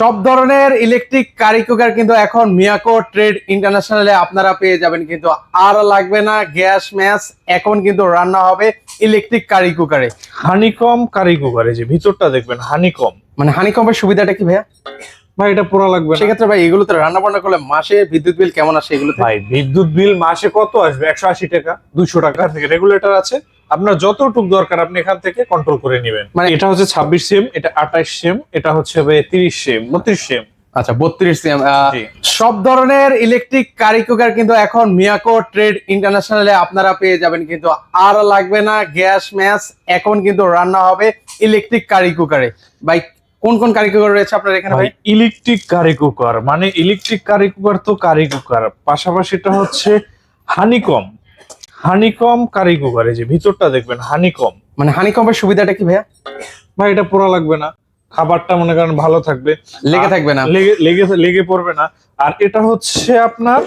সব ধরনের electric curry cooker কিন্তু এখন মিয়াকো ট্রেড ইন্টারন্যাশনালে আপনারা পেয়ে যাবেন কিন্তু আর লাগবে না গ্যাস ম্যাস এখন কিন্তু রান্না হবে ইলেকট্রিক কারি কুকারে হানিকম কারি কুকারে যে ভিতরটা দেখবেন হানিকম মানে হানিকম্পের সুবিধাটা কি ভাইয়া? ভাই এটা পোড়া লাগবে সেক্ষেত্রে ভাই এগুলোতে রান্না বান্না করলে মাসে বিদ্যুৎ বিল কেমন আসে এগুলোতে? ভাই বিদ্যুৎ বিল মাসে কত আসবে? একশো আশি টাকা দুশো টাকা রেগুলেটর আছে। আপনার যতটুক দরকার আপনি এখান থেকে কন্ট্রোল করে নেবেন। মানে এটা হচ্ছে ছাব্বিশ সেম এটা আঠাশ সেম এটা হচ্ছে তিরিশ সিম বত্রিশ সেম আচ্ছা বত্রিশ সিএম। সব ধরনের ইলেকট্রিক কারি কুকার কিন্তু এখন মিয়াকো ট্রেড ইন্টারন্যাশনালে আপনারা পেয়ে যাবেন কিন্তু আর লাগবে না গ্যাস ম্যাস এখন কিন্তু রান্না হবে ইলেকট্রিক কারি কুকারে ভাই কোন কোন কারি কুকার রয়েছে আপনার এখানে ভাই ভাই? ইলেকট্রিক কারি কুকার মানে ইলেকট্রিক কারি কুকার তো কারি কুকার পাশাপাশি এটা হচ্ছে হানিকম হানিকম কারি কুকার এই যে ভিতরটা দেখবেন হানিকম। মানে হানিকম্পের সুবিধাটা কি ভাইয়া? ভাই এটা পোড়া লাগবে না। খাবারটা মনে করেন ভালো থাকবে। লেগে থাকবে না। লেগে লেগে লেগে পড়বে না। আর এটা হচ্ছে আপনার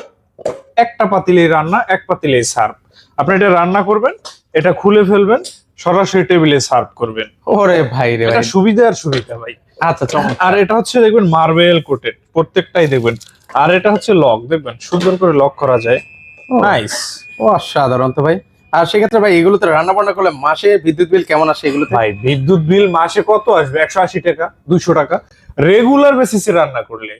একটা পাতিলেই রান্না এক পাতিলেই সার্ভ। আপনি এটা রান্না করবেন এটা খুলে ফেলবেন সরাসরি টেবিলে সার্ভ করবেন। ওরে ভাই রে এটা সুবিধা আর সুবিধা ভাই। আচ্ছা আর এটা হচ্ছে দেখবেন মার্বেল কোটেড প্রত্যেকটাই দেখবেন। আর এটা হচ্ছে লক দেখবেন? সুন্দর করে লক করা যায়। নাইস অসাধারণ তো ভাই। আর সেক্ষেত্রে ভাই এগুলোতে রান্না বান্না করলে মাসে বিদ্যুৎ বিল কেমন আসে এগুলোতে? ভাই বিদ্যুৎ বিল মাসে কত আসবে? একশো আশি টাকা দুশো টাকা। রেগুলার বেসিসে রান্না করলে।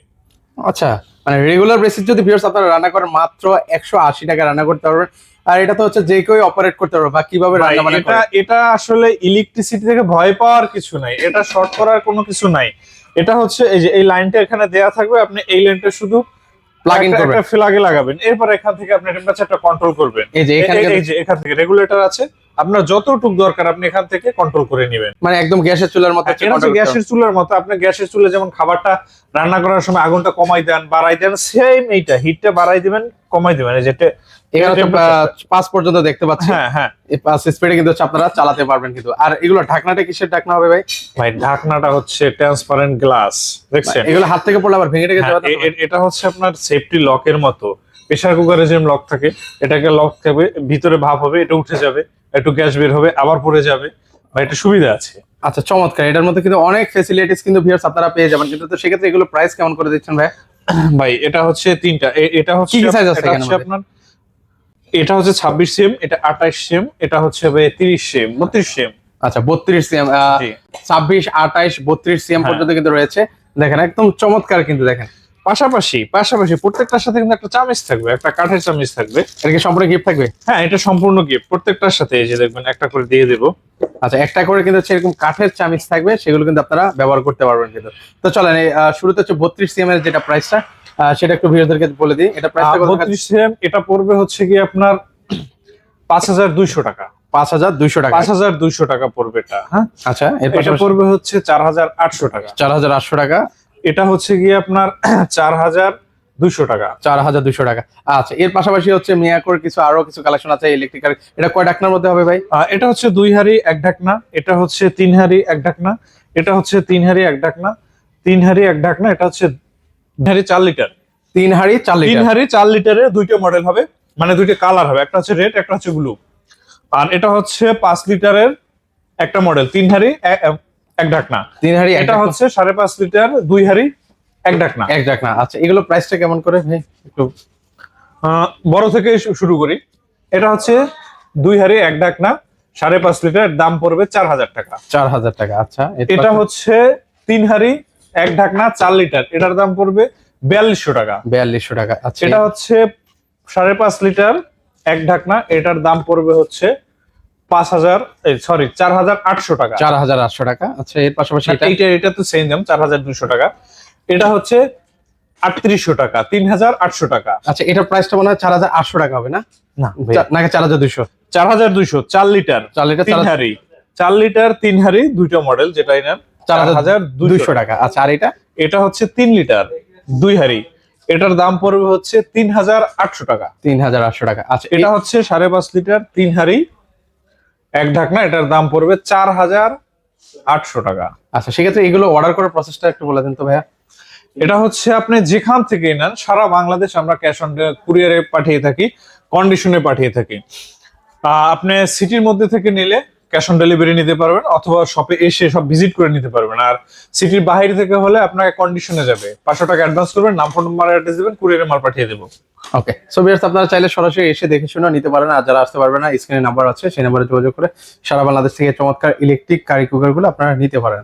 আচ্ছা মানে রেগুলার বেসিস যদি ভিউয়ার্স আপনারা রান্না করেন মাত্র একশো আশি টাকা রান্না করতে পারবেন। আর এটা তো হচ্ছে যে কেউ অপারেট করতে পারবে বা কীভাবে রান্না বান্না এটা এটা আসলে ইলেকট্রিসিটি থেকে ভয় পাওয়ার কিছু নাই। এটা শর্ট করার কোনো কিছু নাই। এটা হচ্ছে এই যে এই লাইনটা এখানে দেয়া থাকবে। আপনি এই লাইনটা শুধু প্লাগ ইন করবেন। একটা লাগাবেন। এরপর এখান থেকে আপনি টেম্পারেচারটা কন্ট্রোল করবেন। এই যে এখানে এই- এই যে এখান থেকে রেগুলেটর আছে। আপনার যতটুক দরকার আপনি এখান থেকে কন্ট্রোল করে নেবেন। মানে একদম গ্যাসের চুলার মতো গ্যাসের চুলার মতো আপনি গ্যাসের চুলে যেমন খাবারটা রান্না করার সময় আগুনটা কমাই দেন বাড়াই দেন সেম এইটা হিটটা বাড়াই দিবেন কমাই দিবেন এই যেটা এখানে হচ্ছে পাঁচ পর্যন্ত দেখতে হ্যাঁ হ্যাঁ। এই পাঁচ স্পিডে কিন্তু আপনারা চালাতে পারবেন কিন্তু। আর এগুলো ঢাকনাটা কিসের ঢাকনা হবে ভাই? ভাই ঢাকনাটা হচ্ছে ট্রান্সপারেন্ট গ্লাস দেখছেন? এগুলো হাত থেকে পড়লে আবার ভেঙে হ্যাঁ, এটা হচ্ছে আপনার সেফটি লকের মতো। প্রেসার কুকারে লক থাকে এটাকে লক থাকবে ভিতরে ভাপ হবে এটা উঠে যাবে। একটু গ্যাস বের হবে আবার পড়ে যাবে। বা এটা সুবিধা আছে। আচ্ছা চমৎকার। এটার মধ্যে কিন্তু অনেক ফেসিলিটিস কিন্তু ভিউয়ার্স আপনারা পেয়ে যাবেন। কিন্তু তো সেক্ষেত্রে এগুলো প্রাইস কেমন করে দিচ্ছেন ভাই? ভাই এটা হচ্ছে তিনটা। এটা হচ্ছে কি size আছে মধ্যে? আপনার এটা হচ্ছে ছাব্বিশ সিম এটা আঠাশ সিম এটা হচ্ছে তিরিশ সিম বত্রিশ সিম আচ্ছা বত্রিশ সিএম জি। ছাব্বিশ আঠাইশ বত্রিশ সিএম হ্যাঁ। পর্যন্ত কিন্তু রয়েছে। দেখেন একদম চমৎকার কিন্তু দেখেন। পাশাপাশি পাশাপাশি প্রত্যেকটার সাথে কিন্তু একটা চামিচ থাকবে একটা কাঠের চামিচ থাকবে। এটা কি সম্পূর্ণ গিফট থাকবে? হ্যাঁ এটা সম্পূর্ণ গিফট প্রত্যেকটার সাথে এই যে দেখবেন একটা করে দিয়ে দেবো। আচ্ছা একটা করে কিন্তু এরকম কাঠের চামিচ থাকবে সেগুলো কিন্তু আপনারা ব্যবহার করতে পারবেন কিন্তু। তো চলেন শুরুতে হচ্ছে বত্রিশ সিএম এর যেটা প্রাইসটা সেটা একটু ভিউয়ারদেরকে বলে দিই। এটা প্রাইসটা বত্রিশ সিম এটা পড়বে হচ্ছে কি আপনার পাঁচ হাজার দুইশো টাকা। পাঁচ হাজার দুইশো টাকা। পাঁচ হাজার দুইশো টাকা পড়বে এটা। হ্যাঁ আচ্ছা এর এটা পড়বে হচ্ছে চার হাজার আটশো টাকা। চার হাজার আটশো টাকা। এটা হচ্ছে গিয়ে আপনার চার হাজার দুইশো টাকা। চার হাজার দুইশো টাকা। আচ্ছা এর পাশাপাশি হচ্ছে মিয়াকোর কিছু আরও কিছু কালেকশন আছে ইলেকট্রিক্যাল এটা কয় ডাকনার মধ্যে হবে ভাই? এটা হচ্ছে দুই হাড়ি এক ঢাকনা এটা হচ্ছে তিন হাড়ি এক ঢাকনা এটা হচ্ছে তিন হাড়ি এক ঢাকনা তিন হাড়ি এক ঢাকনা এটা হচ্ছে হাড়ি চার লিটার। তিন হাড়ি চার তিন হাড়ি চার লিটারের দুইটা মডেল হবে মানে দুইটা কালার হবে একটা হচ্ছে রেড একটা হচ্ছে ব্লু আর এটা হচ্ছে পাঁচ লিটারের একটা মডেল তিন হাড়ি এক ঢাকনা। তিন হাড়ি এটা হচ্ছে সাড়ে পাঁচ লিটার দুই হাড়ি এক ঢাকনা। এক ডাকনা আচ্ছা এগুলো প্রাইসটা কেমন করে ভাই? একটু বড় থেকে শুরু করি। এটা হচ্ছে দুই হাড়ি এক ঢাকনা সাড়ে পাঁচ লিটার দাম পড়বে চার হাজার টাকা। চার হাজার টাকা আচ্ছা। এটা হচ্ছে তিন হাড়ি এক ঢাকনা চার লিটার। এটার দাম পড়বে বিয়াল্লিশশো টাকা। বিয়াল্লিশশো টাকা আচ্ছা। এটা হচ্ছে সাড়ে পাঁচ লিটার এক ঢাকনা। এটার দাম পড়বে হচ্ছে পাঁচ হাজার সরি চার হাজার আটশো টাকা। চার হাজার আটশো টাকা। আচ্ছা এর পাশাপাশি এটা? এটা তো সেম দাম চার হাজার দুশো টাকা। এটা হচ্ছে আটত্রিশশো টাকা তিন হাজার আটশো টাকা। আচ্ছা এটার প্রাইসটা মনে হয় চার হাজার আটশো টাকা হবে না? না নাকি চার হাজার চার হাজার চার লিটার চার লিটার তিন হাড়ি। চার লিটার তিন হাড়ি দুইটা মডেল নেন চার হাজার দুইশো টাকা। আচ্ছা আর এটা? এটা হচ্ছে তিন লিটার দুই হাড়ি। এটার দাম পড়বে হচ্ছে তিন হাজার আটশো টাকা। তিন হাজার আটশো টাকা। আচ্ছা এটা হচ্ছে সাড়ে পাঁচ লিটার তিন হাড়ি এক ঢাকনা এটার দাম পড়বে চার হাজার আটশো টাকা। আচ্ছা সেক্ষেত্রে এগুলো অর্ডার করার প্রসেসটা একটু বলে দিন তো ভাইয়া। এটা হচ্ছে আপনি যেখান থেকে নেন সারা বাংলাদেশ আমরা ক্যাশ অন কুরিয়ারে পাঠিয়ে থাকি কন্ডিশনে পাঠিয়ে থাকি। আপনি সিটির মধ্যে থেকে নিলে ক্যাশ অন ডেলিভারি নিতে পারবেন অথবা শপে এসে সব ভিজিট করে নিতে পারবেন। আর সিটির বাইরে থেকে হলে আপনাকে কন্ডিশনে যাবে। পাঁচশো টাকা অ্যাডভান্স করবেন নাম ফোন নাম্বার অ্যাড্রেস দেবেন কুরিয়ারে মাল পাঠিয়ে দেবো। ওকে সো বিয়ার্স আপনারা চাইলে সরাসরি এসে দেখে শুনে নিতে পারেন। আর যারা আসতে পারবে না স্ক্রিনে নাম্বার আছে, সেই নাম্বারে যোগাযোগ করে সারা বাংলাদেশ থেকে চমৎকার ইলেকট্রিক কারি কুকারগুলো আপনারা নিতে পারেন।